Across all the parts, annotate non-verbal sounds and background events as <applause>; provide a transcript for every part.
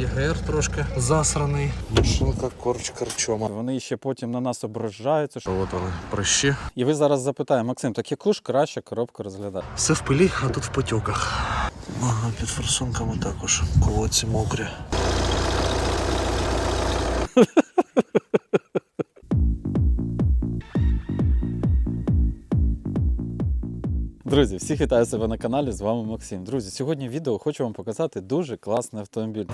ЄГР трошки засраний. Машинка корч корчома. Вони ще потім на нас ображаються. Що... От вони, прощі. І ви зараз запитаєте, Максим, так яку ж краще коробку розглядати? Все в пилі, а тут в потьоках. Ага, під форсунками також. Колодці мокрі. Друзі, всіх вітаю себе на каналі. З вами Максим. Друзі, сьогодні в відео хочу вам показати дуже класний автомобіль.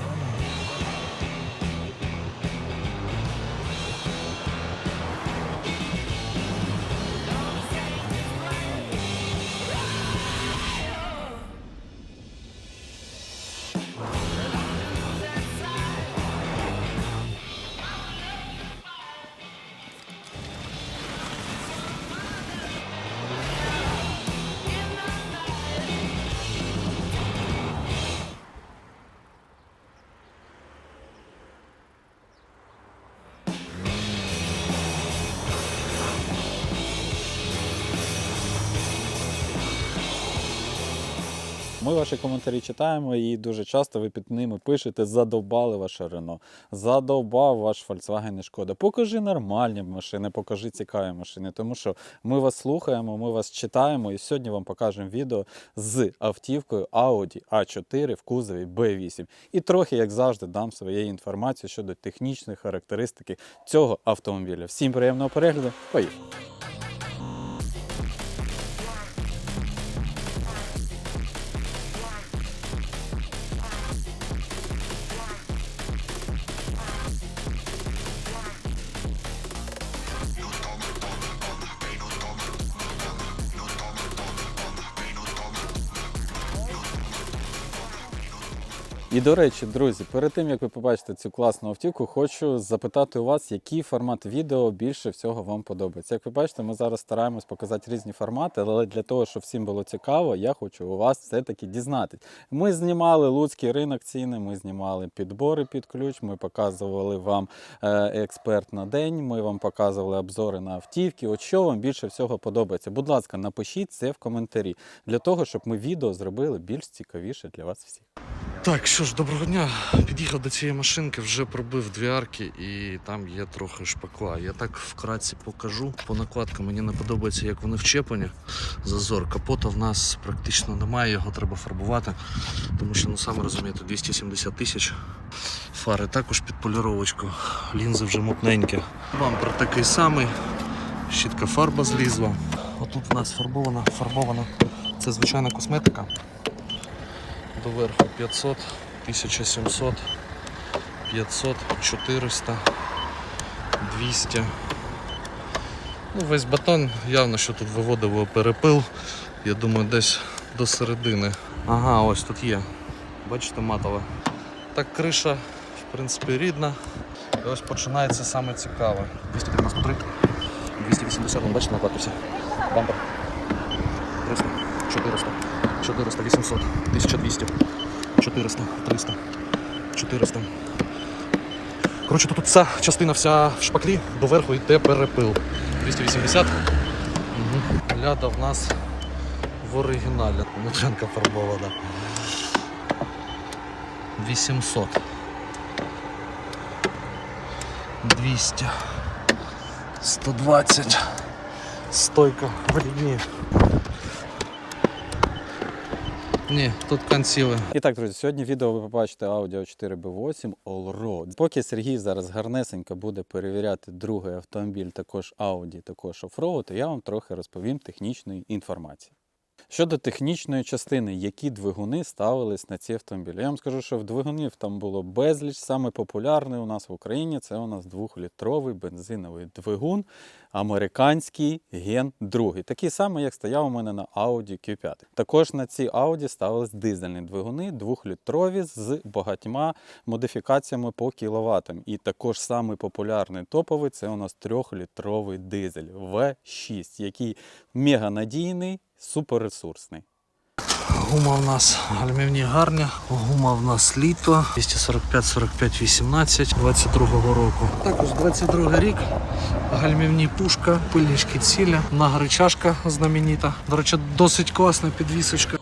Ми ваші коментарі читаємо і дуже часто ви під ними пишете задовбали ваше Рено, задовбав ваш Volkswagen і Шкода. Покажи нормальні машини, покажи цікаві машини. Тому що ми вас слухаємо, ми вас читаємо, і сьогодні вам покажемо відео з автівкою Audi A4 в кузові B8. І трохи, як завжди, дам своєї інформації щодо технічної характеристики цього автомобіля. Всім приємного перегляду. Поїхали! І до речі, друзі, перед тим як ви побачите цю класну автівку, хочу запитати у вас, який формат відео більше всього вам подобається. Як ви бачите, ми зараз стараємось показати різні формати, але для того, щоб всім було цікаво, я хочу у вас все-таки дізнатись. Ми знімали луцький ринок ціни, ми знімали підбори під ключ, ми показували вам е, експерт на день, ми вам показували обзори на автівки. От що вам більше всього подобається? Будь ласка, напишіть це в коментарі для того, щоб ми відео зробили більш цікавіше для вас всіх. Так, що ж, доброго дня. Під'їхав до цієї машинки, вже пробив дві арки і там є трохи шпакла. Я так вкратці покажу. По накладкам мені не подобається, як вони вчеплені. Зазор капота в нас практично немає, його треба фарбувати. Тому що, ну саме розумієте, 270 тисяч. Фари також під поліровочку, лінзи вже мутненькі. Бампер такий самий, щітка фарба злізла. Отут в нас фарбована, фарбована. Це звичайна косметика доверху 500, 1700, 500, 400, 200. Ну, весь батон явно, що тут виводив перепил. Я думаю, десь до середини. Ага, ось тут є. Бачите, матове. Так, криша, в принципі, рідна. І ось починається саме цікаве. 293, 280, бачите, накладку все. Бампер. 300, 400, 400, 800, 1200, 400, 300, 400. Коротше, тут ця частина вся в шпаклі, доверху йде перепил. 280. Угу. Ляда в нас в оригіналі. Внутрянка фарбована. 800. 200. 120. Стойка в рівні. Ні, тут консіли. І так, друзі, сьогодні відео ви побачите Audi 4 b 8 Allroad. Поки Сергій зараз гарнесенько буде перевіряти другий автомобіль, також Audi, також Offroad, то я вам трохи розповім технічної інформації. Щодо технічної частини, які двигуни ставились на ці автомобілі. Я вам скажу, що в двигунів там було безліч. Саме популярний у нас в Україні це у нас двохлітровий бензиновий двигун, американський ген 2. Такий самий, як стояв у мене на Audi Q5. Також на ці Audi ставились дизельні двигуни, двохлітрові з багатьма модифікаціями по кіловатам. І також самий популярний топовий це у нас трьохлітровий дизель V6, який мега надійний, суперресурсний. Гума в нас гальмівні гарні, гума в нас літо 245 45 18 22 року. Також 22 рік. Гальмівні пушка, пильнички ціля, нагричашка знаменита. До речі, досить класна підвісочка.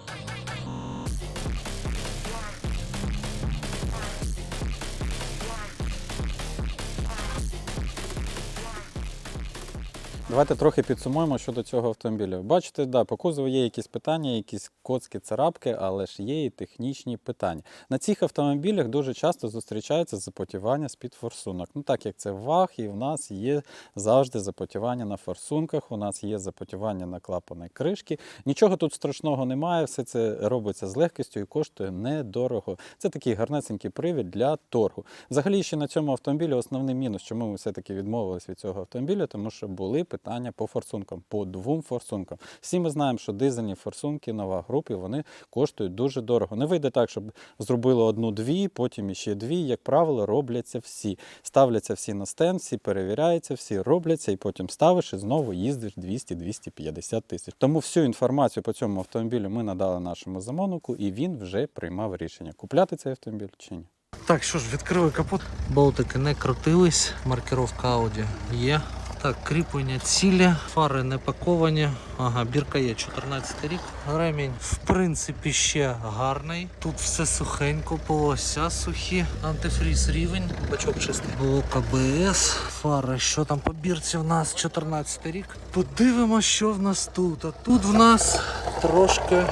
Давайте трохи підсумуємо щодо цього автомобіля. Бачите, да, по кузову є якісь питання, якісь коцки, царапки, але ж є і технічні питання. На цих автомобілях дуже часто зустрічається запотівання з-під форсунок. Ну так як це ваг, і в нас є завжди запотівання на форсунках, у нас є запотівання на клапани кришки. Нічого тут страшного немає, все це робиться з легкістю і коштує недорого. Це такий гарнесенький привід для торгу. Взагалі, ще на цьому автомобілі основний мінус, чому ми все-таки відмовились від цього автомобіля, тому що були питання по форсункам, по двом форсункам. Всі ми знаємо, що дизельні форсунки нова групи вони коштують дуже дорого. Не вийде так, щоб зробили одну-дві, потім іще дві. Як правило, робляться всі. Ставляться всі на стенд, всі перевіряються, всі робляться, і потім ставиш і знову їздиш 200-250 тисяч. Тому всю інформацію по цьому автомобілю ми надали нашому замовнику, і він вже приймав рішення, купляти цей автомобіль чи ні. Так, що ж, відкрили капот. Болтики не крутились, маркировка Audi є. Так, кріплення цілі, фари не паковані. Ага, бірка є 14 рік. Ремінь, в принципі, ще гарний. Тут все сухенько, полося сухі. Антифріз рівень, бачок чистий. Блок АБС, фари, що там по бірці в нас 14 рік. Подивимося, що в нас тут. А тут в нас трошки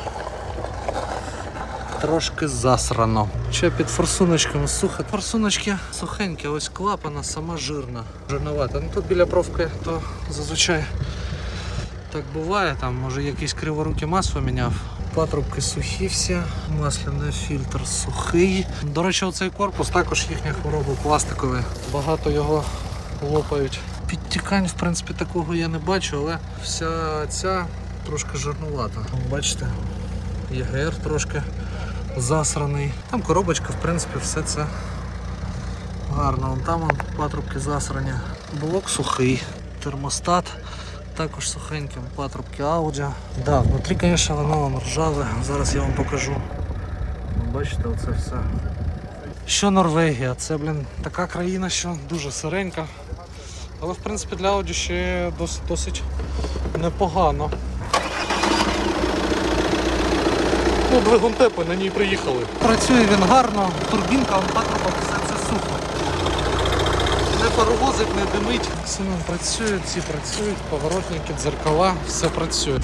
трошки засрано. Ще під форсуночками сухо. Форсуночки сухенькі, ось клапана сама жирна. Жирновата. Ну тут біля провки то зазвичай так буває. Там може якийсь криворукий масло міняв. Патрубки сухі всі, масляний фільтр сухий. До речі, оцей корпус також їхня хвороба пластиковий. Багато його лопають. Підтікань, в принципі, такого я не бачу, але вся ця трошки жирнувата. Бачите, ЄГР трошки засраний. Там коробочка, в принципі, все це гарно. Вон там вон патрубки засрані. Блок сухий, термостат також сухенький, патрубки Audi. Да, внутрі, звісно, воно вон ржаве. Зараз я вам покажу. Бачите, оце все. Що Норвегія? Це, блін, така країна, що дуже сиренька. Але в принципі для Audi ще досить, досить непогано. Ну, двигун тепи, на ній приїхали. Працює він гарно, турбінка, патрубок, все це сухо. Не паровозик, не димить. Семен працює, ці працюють, поворотники, дзеркала, все працює.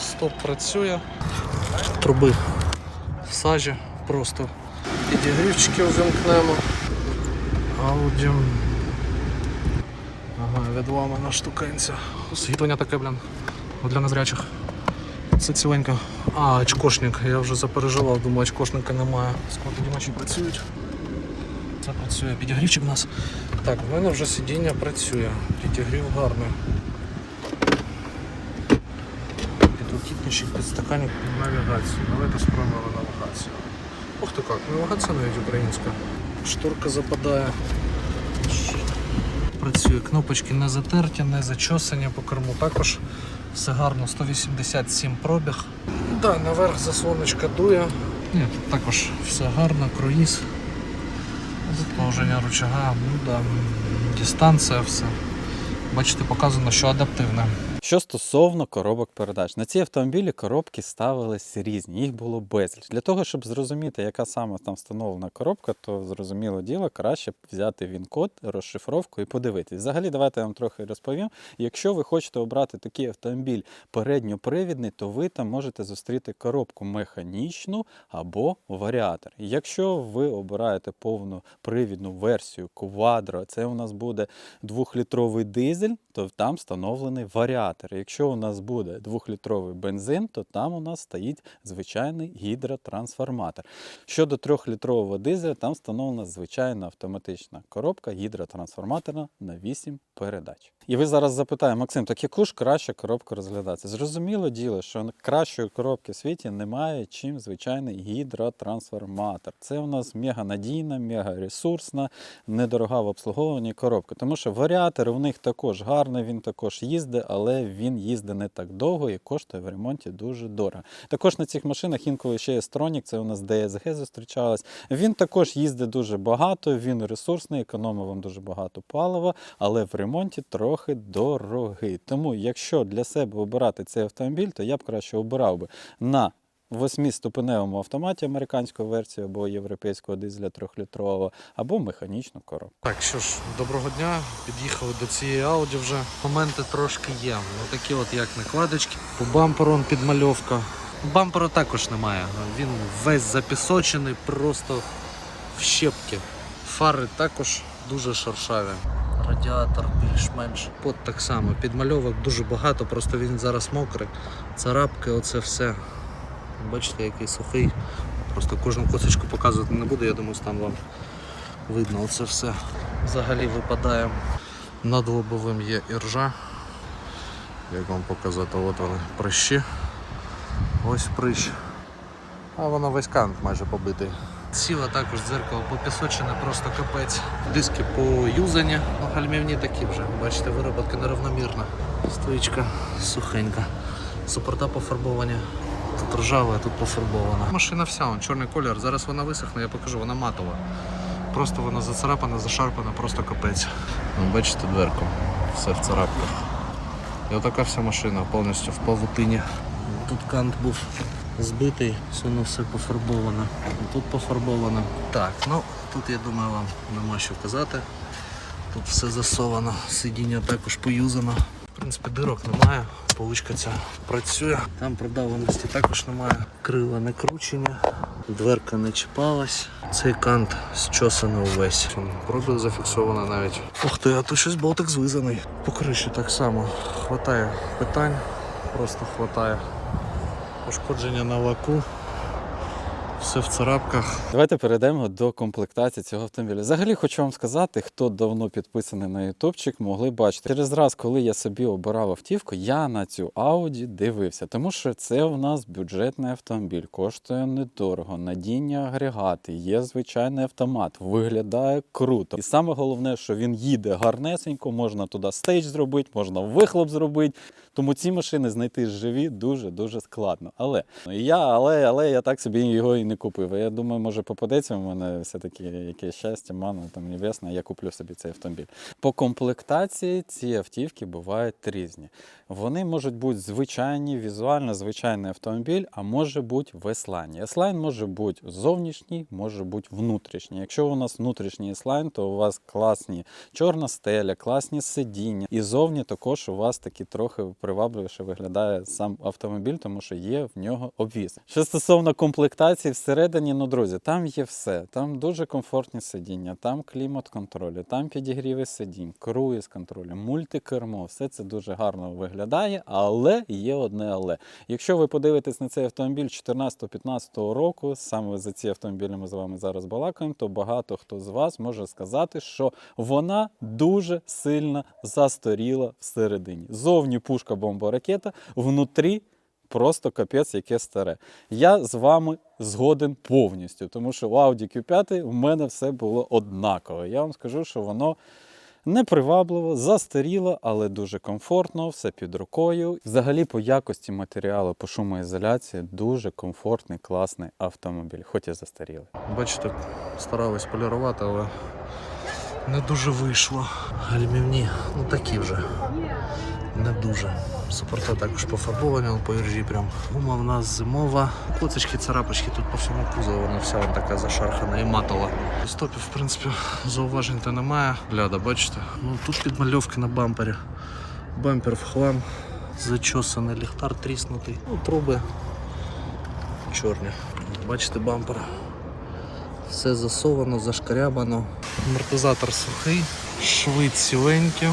Стоп працює. Труби в сажі, просто підігрівчики увімкнемо. Ауді. Ага, відламана штукенця. Освітлення таке, блін, для незрячих. Це ціленько. А, очкошник. Я вже запереживав, думаю, очкошника немає. Складодімачі працюють. Це працює. Підігрівчик у нас. Так, в мене вже сидіння працює. Підігрів гарний. Підлокітничок, підстаканник під навігацію. Давайте спробуємо навігацію. Ух ти як, навігація навіть українська. Шторка западає. Працює, кнопочки не затерті, не зачосані по керму також. Все гарно, 187 пробіг. Да, наверх заслоночка дує. Ні, тут також все гарно, круїз. Положення ручага, ну да, дистанція, все. Бачите, показано, що адаптивне. Що стосовно коробок передач, на ці автомобілі коробки ставились різні, їх було безліч. Для того, щоб зрозуміти, яка саме там встановлена коробка, то зрозуміло діло, краще взяти він-код, розшифровку і подивитись. Взагалі, давайте я вам трохи розповім. Якщо ви хочете обрати такий автомобіль передньопривідний, то ви там можете зустріти коробку механічну або варіатор. Якщо ви обираєте повну привідну версію Quadro, це у нас буде двохлітровий дизель, то там встановлений варіатор. Якщо у нас буде двохлітровий бензин, то там у нас стоїть звичайний гідротрансформатор. Щодо трьохлітрового дизеля, там встановлена звичайна автоматична коробка гідротрансформаторна на 8 передач. І ви зараз запитаєте, Максим, так яку ж краще коробку розглядати? Зрозуміло діло, що кращої коробки в світі немає, чим звичайний гідротрансформатор. Це у нас мега надійна, мега ресурсна, недорога в обслуговуванні коробка. Тому що варіатор у них також гарний, він також їздить, але він їздить не так довго і коштує в ремонті дуже дорого. Також на цих машинах інколи ще є Stronік, це у нас DSG зустрічалось. Він також їздить дуже багато, він ресурсний, економить вам дуже багато палива, але в ремонті трохи дорогий. Тому, якщо для себе обирати цей автомобіль, то я б краще обирав би на восьмиступеневому автоматі американської версії або європейського дизеля трьохлітрового, або механічну коробку. Так, що ж, доброго дня. Під'їхали до цієї ауді вже. Моменти трошки є. Ну такі от як накладочки. По бамперу підмальовка. Бампера також немає. Він весь запісочений, просто в щепки. Фари також дуже шершаві. Радіатор більш-менш. Под так само. Підмальовок дуже багато, просто він зараз мокрий. Царапки, оце все. Бачите, який сухий. Просто кожну косочку показувати не буду, я думаю, там вам видно оце все. Взагалі випадає. Над лобовим є іржа. Як вам показати, от вони прищі. Ось прищ. А вона весь кант майже побитий. Сіла також дзеркало попісочене, просто капець. Диски поюзані, ну гальмівні такі вже. Бачите, вироботка неравномірна. Стоїчка сухенька. Супорта пофарбовані. Тут ржава, а тут пофарбована. Машина вся, он, чорний колір. Зараз вона висохне, я покажу, вона матова. Просто вона зацарапана, зашарпана, просто капець. Ну, бачите дверку, все в царапках. І отака вся машина повністю в павутині. Тут кант був збитий, все воно все пофарбовано. Тут пофарбовано. Так, ну тут я думаю вам нема що казати. Тут все засовано, сидіння також поюзано. Принципі, дирок немає, поличка ця працює. Там продавленості також немає. Крила не кручені, дверка не чіпалась. Цей кант зчосаний увесь. Він Пробіг зафіксовано навіть. Ух ти, а тут щось болтик звизаний. По криші так само. Хватає питань, просто хватає. Пошкодження на лаку. Все в царапках. Давайте перейдемо до комплектації цього автомобіля. Взагалі хочу вам сказати, хто давно підписаний на ютубчик, могли бачити. Через раз, коли я собі обирав автівку, я на цю Audi дивився, тому що це в нас бюджетний автомобіль, коштує недорого, надійні агрегати, є звичайний автомат, виглядає круто. І саме головне, що він їде гарнесенько, можна туди стейдж зробити, можна вихлоп зробити. Тому ці машини знайти живі дуже дуже складно. Але я, але, але я так собі його і не купив. Я думаю, може попадеться в мене все-таки якесь щастя, мана там небесна, я куплю собі цей автомобіль. По комплектації ці автівки бувають різні. Вони можуть бути звичайні, візуально звичайний автомобіль, а може бути в S-Line. Може бути зовнішній, може бути внутрішній. Якщо у нас внутрішній S-Line, то у вас класні чорна стеля, класні сидіння. І зовні також у вас такі трохи привабливіше виглядає сам автомобіль, тому що є в нього обвіз. Що стосовно комплектації всередині, ну друзі, там є все. Там дуже комфортні сидіння, там клімат-контроль, там підігріви сидінь, круїз контроль, мультикермо. Все це дуже гарно виглядає, але є одне але. Якщо ви подивитесь на цей автомобіль 14-15 року, саме за ці автомобілі ми з вами зараз балакаємо, то багато хто з вас може сказати, що вона дуже сильно застаріла всередині. Зовні пушка бомба ракета, внутрі просто капець, яке старе. Я з вами згоден повністю, тому що у Audi Q5 в мене все було однаково. Я вам скажу, що воно непривабливо, застаріло, але дуже комфортно, все під рукою. Взагалі, по якості матеріалу, по шумоізоляції, дуже комфортний, класний автомобіль, хоч і застарілий. Бачите, старались полірувати, але не дуже вийшло. Гальмівні, ну такі вже. Не дуже. Супорта також пофарбовані, по іржі прям. Гума в нас зимова. Коцочки, царапочки тут по всьому кузову, вона вся вона така зашархана і матова. Стопів, в принципі, зауважень то немає. Гляда, бачите? Ну тут підмальовки на бампері. Бампер в хлам, зачосаний, ліхтар тріснутий. Ну, труби чорні. Бачите, бампер. Все засовано, зашкарябано. Амортизатор сухий, шви ціленькі.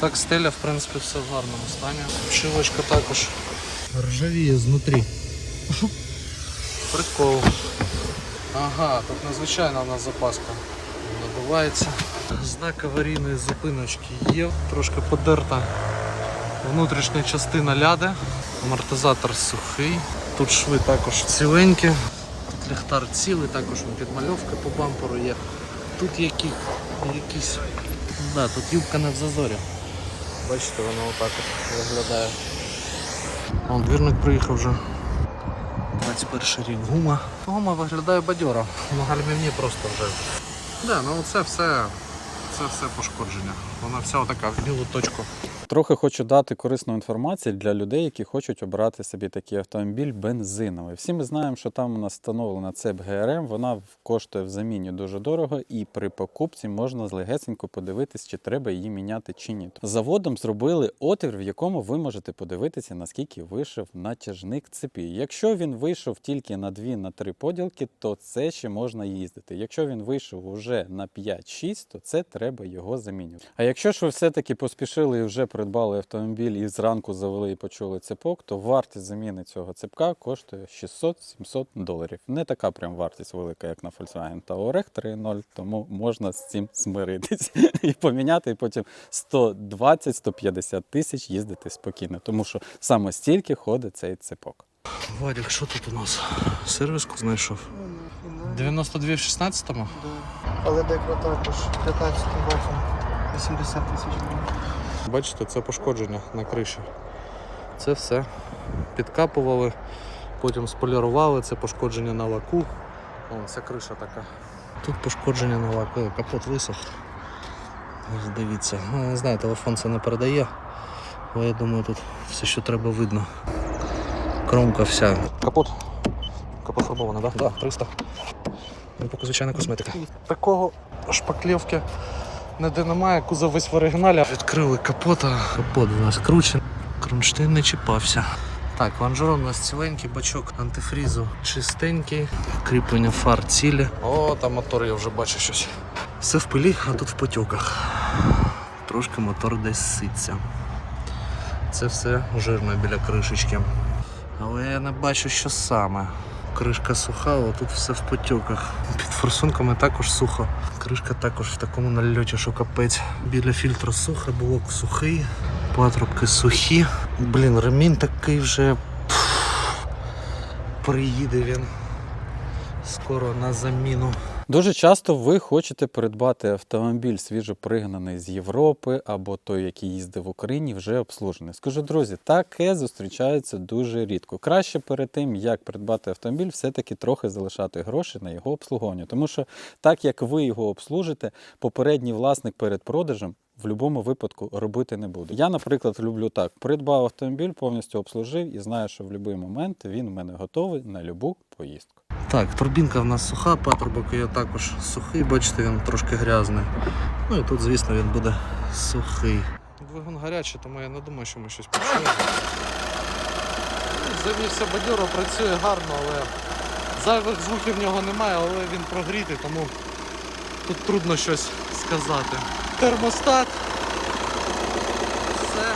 Так, стеля, в принципі, все в гарному стані. Обшивочка також ржавіє знутрі. Прикол. Ага, тут надзвичайна у нас запаска набивається. Знак аварійної зупиночки є, трошки подерта внутрішня частина ляди. Амортизатор сухий. Тут шви також ціленькі. Тут ліхтар цілий, також підмальовка по бамперу є. Тут які, якісь. Да, тут юбка не в зазорі. Бачите, воно отак от виглядає. Вон двірник приїхав вже. 21 рік гума. Гума виглядає бадьоро. На гальмівні просто вже. Да, ну це все, це все пошкодження. Вона вся отака в білу точку Трохи хочу дати корисну інформацію для людей, які хочуть обрати собі такий автомобіль бензиновий. Всі ми знаємо, що там у нас встановлена цеп ГРМ, вона коштує в заміні дуже дорого, і при покупці можна злегесенько подивитись, чи треба її міняти чи ні. Заводом зробили отвір, в якому ви можете подивитися, наскільки вийшов натяжник цепі. Якщо він вийшов тільки на 2 на 3 поділки, то це ще можна їздити. Якщо він вийшов уже на 5-6, то це треба його замінювати. А якщо ж ви все-таки поспішили і вже придбали автомобіль і зранку завели і почули цепок, то вартість заміни цього цепка коштує 600-700 доларів. Не така прям вартість велика, як на Volkswagen Touareg 3.0, тому можна з цим змиритись <laughs> і поміняти, і потім 120-150 тисяч їздити спокійно, тому що саме стільки ходить цей цепок. Вадик, що тут у нас? Сервіску знайшов. 92 в 16-му? Але декро також 15 роком 80 тисяч гривень. Бачите, це пошкодження на криші. Це все. Підкапували, потім сполірували, це пошкодження на лаку. Вон, ця криша така. Тут пошкодження на лаку, капот висох. Дивіться. Ну, не знаю, телефон це не передає, але я думаю, тут все, що треба видно. Кромка вся. Капот. Капот фарбований, так? Да? Так, 300. Ну, поки звичайна косметика. Такого шпаклівки ніде немає, кузов весь в оригіналі. Відкрили капота, капот у нас кручений, кронштейн не чіпався. Так, лонжерон у нас ціленький, бачок антифрізу чистенький, кріплення фар цілі. О, там мотор я вже бачу щось. Все в пилі, а тут в потьоках. Трошки мотор десь ситься. Це все жирно біля кришечки. Але я не бачу, що саме. Кришка суха, а тут все в потьоках. Під форсунками також сухо. Кришка також в такому нальоті, що капець. Біля фільтра сухо, блок сухий, патрубки сухі. Блін, ремінь такий вже. Приїде він скоро на заміну. Дуже часто ви хочете придбати автомобіль свіжопригнаний з Європи або той, який їздив в Україні, вже обслужений. Скажу, друзі, таке зустрічається дуже рідко. Краще перед тим, як придбати автомобіль, все-таки трохи залишати гроші на його обслуговування. Тому що так як ви його обслужите, попередній власник перед продажем. В будь-якому випадку робити не буде. Я, наприклад, люблю так: придбав автомобіль, повністю обслужив і знаю, що в будь-який момент він у мене готовий на будь-яку поїздку. Так, турбінка в нас суха, патрубок її також сухий, бачите, він трошки грязний. Ну і тут, звісно, він буде сухий. Двигун гарячий, тому я не думаю, що ми щось почуємо. Завівся бадьоро, працює гарно, але зайвих звуків в нього немає, але він прогрітий, тому тут трудно щось сказати. Термостат. Все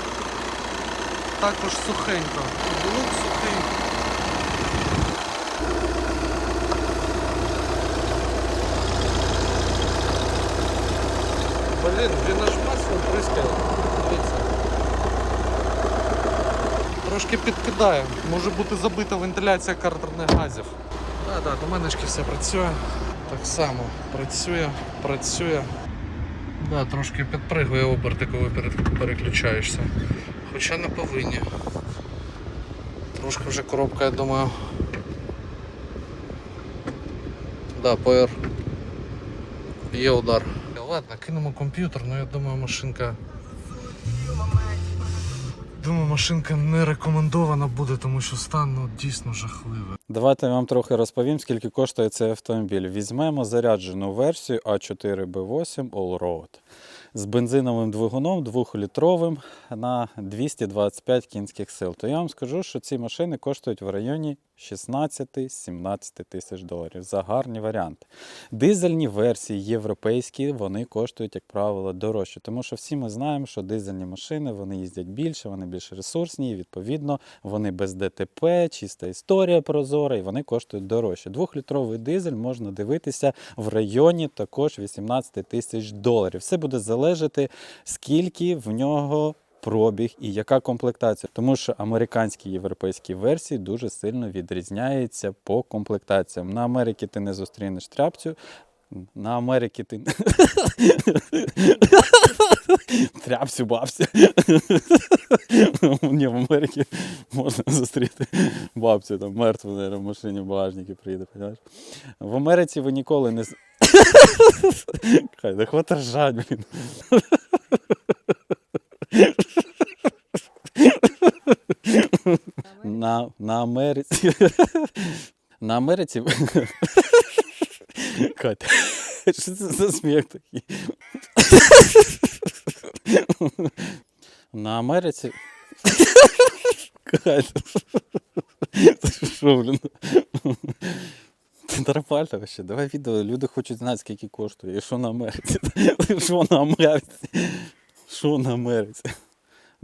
також сухенько. Блок сухий. Блін, маслом прискає. Дивіться. Трошки підкидає. Може бути забита вентиляція картерних газів. Так, так, до менешки все працює. Так само працює, працює. Да, трошки підпригує оберти, коли переключаєшся. Хоча не повинні. Трошки вже коробка, я думаю. Да, ПР. Є удар. Ладно, кинемо комп'ютер, ну я думаю, машинка. Думаю, машинка не рекомендована буде, тому що стан ну, дійсно жахливий. Давайте я вам трохи розповім, скільки коштує цей автомобіль. Візьмемо заряджену версію А4B8 Allroad з бензиновим двигуном 2-літровим на 225 кінських сил. То я вам скажу, що ці машини коштують в районі 16-17 тисяч доларів за гарні варіанти. Дизельні версії європейські вони коштують, як правило, дорожче, тому що всі ми знаємо, що дизельні машини вони їздять більше, вони більш ресурсні, і відповідно вони без ДТП, чиста історія прозора, і вони коштують дорожче. Двохлітровий дизель можна дивитися в районі також 18 тисяч доларів. Все буде залежати, скільки в нього пробіг і яка комплектація. Тому що американські і європейські версії дуже сильно відрізняються по комплектаціям. На Америці ти не зустрінеш тряпцю. На Америці ти. <laughs> Тряпцю бабцю. Ні, в Америці можна зустріти бабцю, там мертву, наверное, в машині в багажнику приїде, понимаєш? В Америці ви ніколи не. <laughs> Хай, да хвата ржать, блін. На на Америці. На Америці. Катя, що це за сміх такий? На Америці. Катя. Це що, блін? Нормально вообще. Давай відео. Люди хочуть знати, скільки коштує. І що на Америці? Що на Америці? Що на Америці?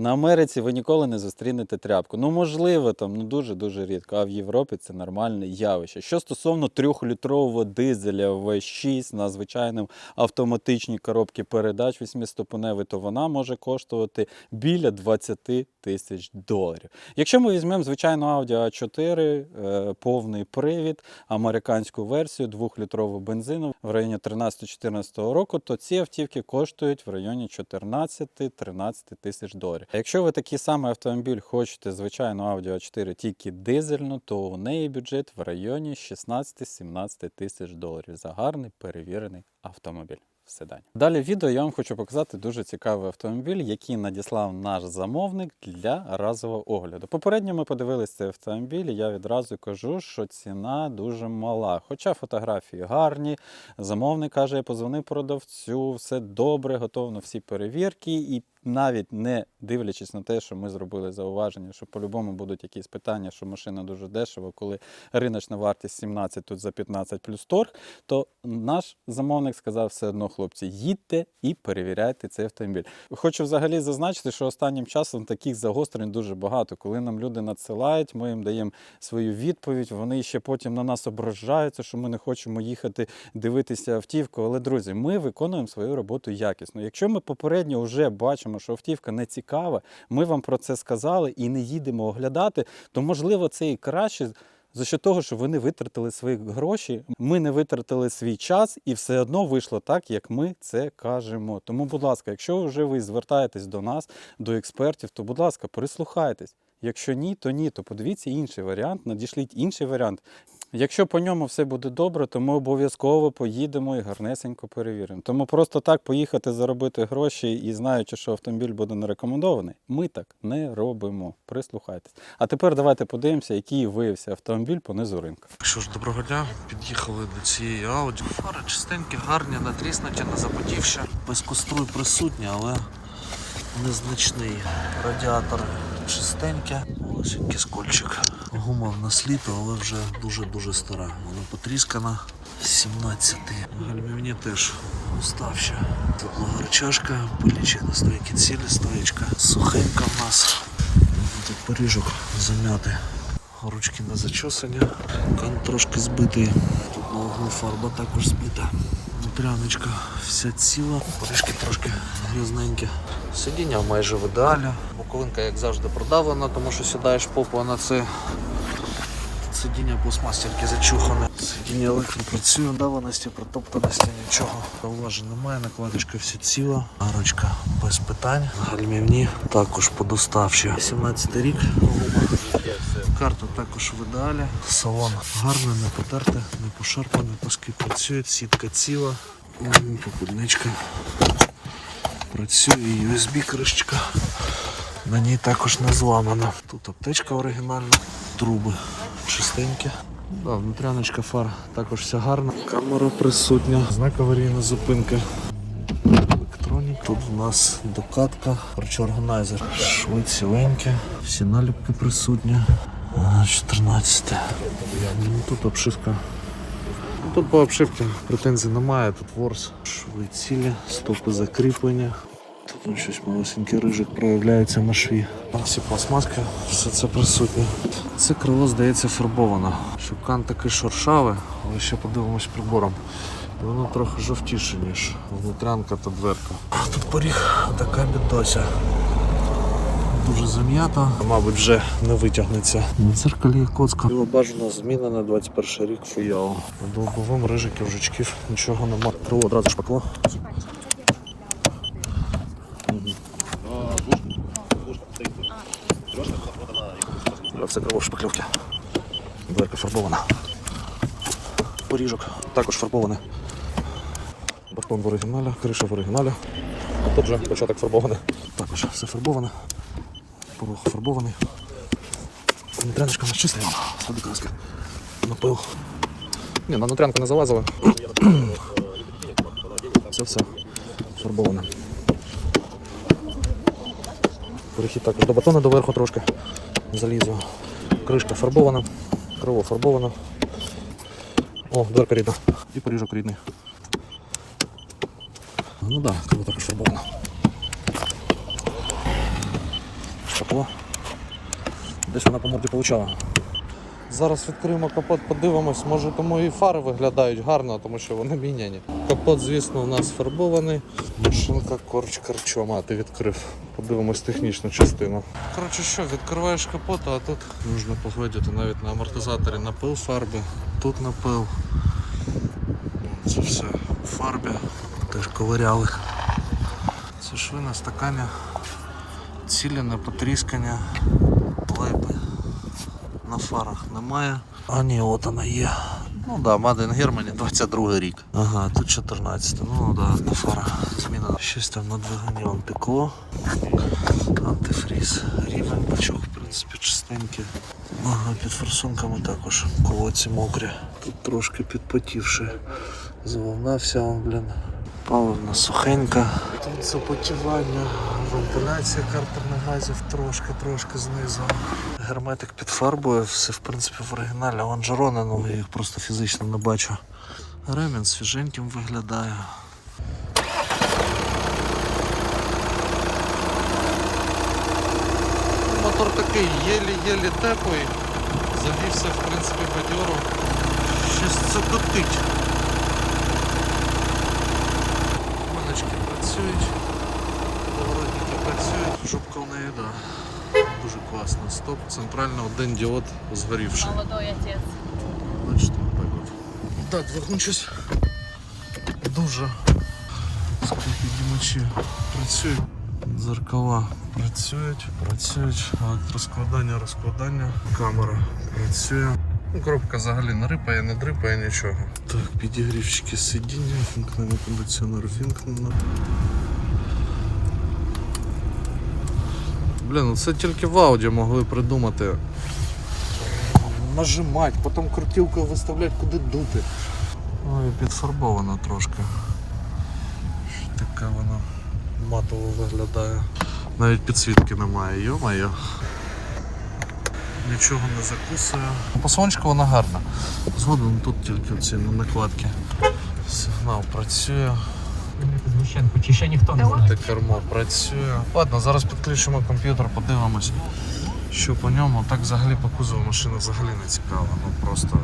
На Америці ви ніколи не зустрінете тряпку. Ну, можливо, там ну дуже-дуже рідко, а в Європі це нормальне явище. Що стосовно трьохлітрового дизеля V6 на звичайному автоматичній коробці передач 8-ступеневий, то вона може коштувати біля 20 тисяч доларів. Якщо ми візьмемо звичайну Audi A4, е, повний привід, американську версію, двохлітрову бензину в районі 13-14 року, то ці автівки коштують в районі 14-13 тисяч доларів. А якщо ви такий самий автомобіль хочете, звичайно, Audi A4 тільки дизельну, то у неї бюджет в районі 16-17 тисяч доларів за гарний перевірений автомобіль. седані. Далі відео я вам хочу показати дуже цікавий автомобіль, який надіслав наш замовник для разового огляду. Попередньо ми подивилися цей автомобіль, і я відразу кажу, що ціна дуже мала. Хоча фотографії гарні, замовник каже, я позвонив продавцю, все добре, готово на всі перевірки. І навіть не дивлячись на те, що ми зробили зауваження, що по-любому будуть якісь питання, що машина дуже дешева, коли риночна вартість 17, тут за 15 плюс торг, то наш замовник сказав все одно, хлопці, їдьте і перевіряйте цей автомобіль. Хочу взагалі зазначити, що останнім часом таких загострень дуже багато. Коли нам люди надсилають, ми їм даємо свою відповідь, вони ще потім на нас ображаються, що ми не хочемо їхати дивитися автівку. Але, друзі, ми виконуємо свою роботу якісно. Якщо ми попередньо вже бачимо, що автівка не цікава, ми вам про це сказали і не їдемо оглядати, то можливо це і краще. За що того, що вони витратили свої гроші, ми не витратили свій час, і все одно вийшло так, як ми це кажемо. Тому, будь ласка, якщо вже ви звертаєтесь до нас, до експертів, то будь ласка, прислухайтесь. Якщо ні, то ні, то подивіться інший варіант, надішліть інший варіант. Якщо по ньому все буде добре, то ми обов'язково поїдемо і гарнесенько перевіримо. Тому просто так поїхати заробити гроші і знаючи, що автомобіль буде не рекомендований, ми так не робимо. Прислухайтесь. А тепер давайте подивимося, який виявився автомобіль по низу ринку. Що ж, доброго дня. Під'їхали до цієї Audi. Фари чистенькі, гарні, натріснуті, не запотівші. Без костру присутні, але незначний. Радіатор чистенький. Ось скольчик. Гума в нас але вже дуже-дуже стара. Вона потріскана. 17. Гальмівні теж уставші. Теплога рычажка, пилічі на стойки цілі, стоєчка. Сухенька в нас. Тут поріжок замятий. Ручки не зачесані, кан трошки збитий. Тут на углу фарба також збита. Тряночка вся ціла, поріжки трошки грязненькі. Сидіння майже в ідеалі. Боковинка, як завжди, продавлена, тому що сідаєш попу, а на це сидіння пластмастерки зачухане. Сидіння електро працює, даваності, протоптаності, нічого. Зауважень немає, накладочка вся ціла. Арочка без питань. Гальмівні також подоставші. 17 рік. Карта також в ідеалі. Салон гарний, не потерте, не пошарпаний, паски працюють, сітка ціла. Попудничка працює, USB кришечка. На ній також не зламана. Тут аптечка оригінальна, труби чистенькі. Да, внутряночка фар також вся гарна. Камера присутня, знак аварійна зупинка. Електронік. Тут в нас докатка, коротше органайзер. Шви всі наліпки присутні. А, 14. Ну, Тут обшивка. Тут по обшивці претензій немає, тут ворс, шви цілі, стопи закріплення. Тут ось щось малесенький рижик проявляється на шві. Всі пластмаски, все це присутнє. Це крило, здається, фарбовано. Шукан такий шуршавий, але ще подивимось прибором. Воно трохи жовтіше, ніж внутрянка та дверка. Тут поріг така бідося. Дуже зам'ята, мабуть, вже не витягнеться. На дзеркалі є коцка. Його бажано зміна на 21 рік фуяо. На рижиків, жучків нічого нема. Крило одразу шпакло. Да, Все крило в шпакльовки. Дверка фарбована. Поріжок також фарбований. Батон в оригіналі, криша в оригіналі. Тут же початок фарбований. Також все фарбоване. Порог фарбований. Внутряночка у нас чиста, слабі краски. Напил. Ні, на внутрянку не залазила. Все, все. Фарбоване. Перехід також до батона доверху трошки. Залізо. Кришка фарбована. Криво фарбована. О, дверка рідна. І поріжок рідний. Ну так, да, крило також фарбовано. Шкапло. Десь вона по морді получала. Зараз відкриємо капот, подивимось, може тому і фари виглядають гарно, тому що вони міняні. Капот, звісно, у нас фарбований. Машинка корч корчом, а ти відкрив. Подивимось технічну частину. Коротше, що, відкриваєш капот, а тут можна поглядіти навіть на амортизаторі напил фарби, тут напил. Це все у фарбі. Теж ковиряли. Це шви на. Цілене, потріскання, лайпи на фарах немає. А ні, от вона є. Ну да, in Germany, 22 рік. Ага, тут 14. Ну да, на фарах змінено. Щось там на двигуні вам пекло. Антифріз. Рівень бачок, в принципі, чистенький. Ага, під форсунками також колодці мокрі. Тут трошки підпотівши. Завовнався, он, блін. Паливна сухенька. Тут вентиляція картерних газів трошки-трошки знизу. Герметик під фарбою, все в принципі в оригіналі. Лонжерони, ну я їх просто фізично не бачу. Ремінь свіженьким виглядає. Мотор такий єлі-єлі теплий. Завівся в принципі бадьору. Щось цокотить. Працюють, працюють, жопка в неї, да. Дуже класно. Стоп, центрально один діод згорівший. Молодой отец. Бачите, от. Так, щось дуже піднімачі працюють. Зеркала працюють, працюють, електроскладання, розкладання, камера працює. Ну, коробка взагалі не рипає, не дрипає нічого. Так, підігрівчики сидіння, вімкнено кондиціонер вімкнено. Блін, ну це тільки в ауді могли придумати. Нажимати, потім крутілкою виставляти, куди дути. Ой, підфарбована трошки. Таке воно матово виглядає. Навіть підсвітки немає, йо-моє. Нічого не закусує. По сонечку вона гарна. Згодом тут тільки ці накладки. Сигнал працює. Згущенку, чи ще ніхто не знає. Кермо працює. Ладно, зараз підключимо комп'ютер, подивимось, що по ньому. Так взагалі по кузову машина взагалі не цікава. Ну просто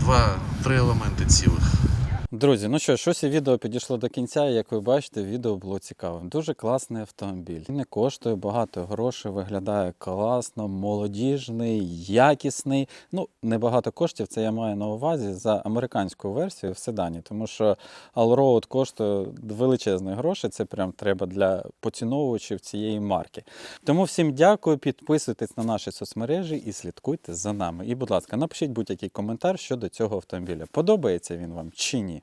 два-три елементи цілих. Друзі, ну що, щось і відео підійшло до кінця. Як ви бачите, відео було цікавим. Дуже класний автомобіль. Не коштує багато грошей, виглядає класно, молодіжний, якісний. Ну, небагато коштів. Це я маю на увазі за американську версію в седані, тому що Allroad коштує величезні гроші. Це прям треба для поціновувачів цієї марки. Тому всім дякую, підписуйтесь на наші соцмережі і слідкуйте за нами. І, будь ласка, напишіть будь-який коментар щодо цього автомобіля. Подобається він вам чи ні?